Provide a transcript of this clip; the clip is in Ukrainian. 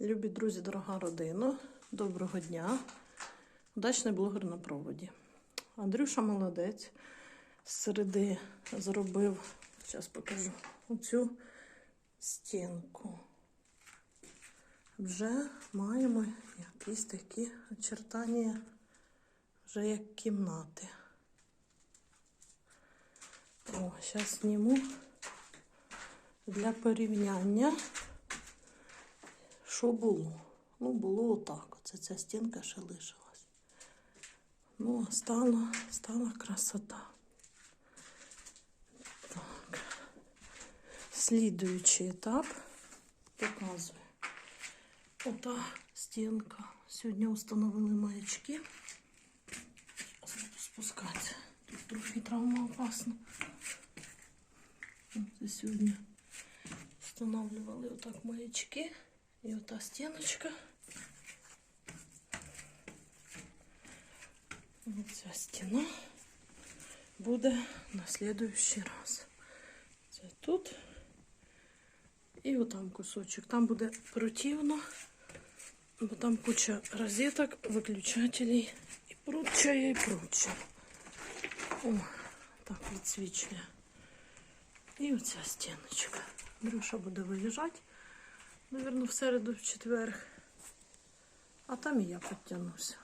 Любі друзі, дорога родина, доброго дня. Удачний блогер на проводі. Андрюша молодець. З середи зробив, зараз покажу, оцю стінку. Вже маємо якісь такі очертання, вже як кімнати. О, зараз зніму для порівняння. Що було? Ну, було отак. Оце ця стінка ще лишилась. Ну, стала, стала красота. Так. Слідуючий етап показую. Ота стінка. Сьогодні встановили маячки. Спускатися. Тут трохи травмоопасно. Це сьогодні встановлювали отак маячки. І ота стіночка. Оця стіна буде на слідуючий раз. Це тут. І отам кусочок. Там буде противно, бо там куча розеток, виключателей і прочее, і прочее. О, так відсвічує. І оця стіночка. Андрюша буде виїжджати. Навірно, в середу, в четвер. А там і я підтягнуся.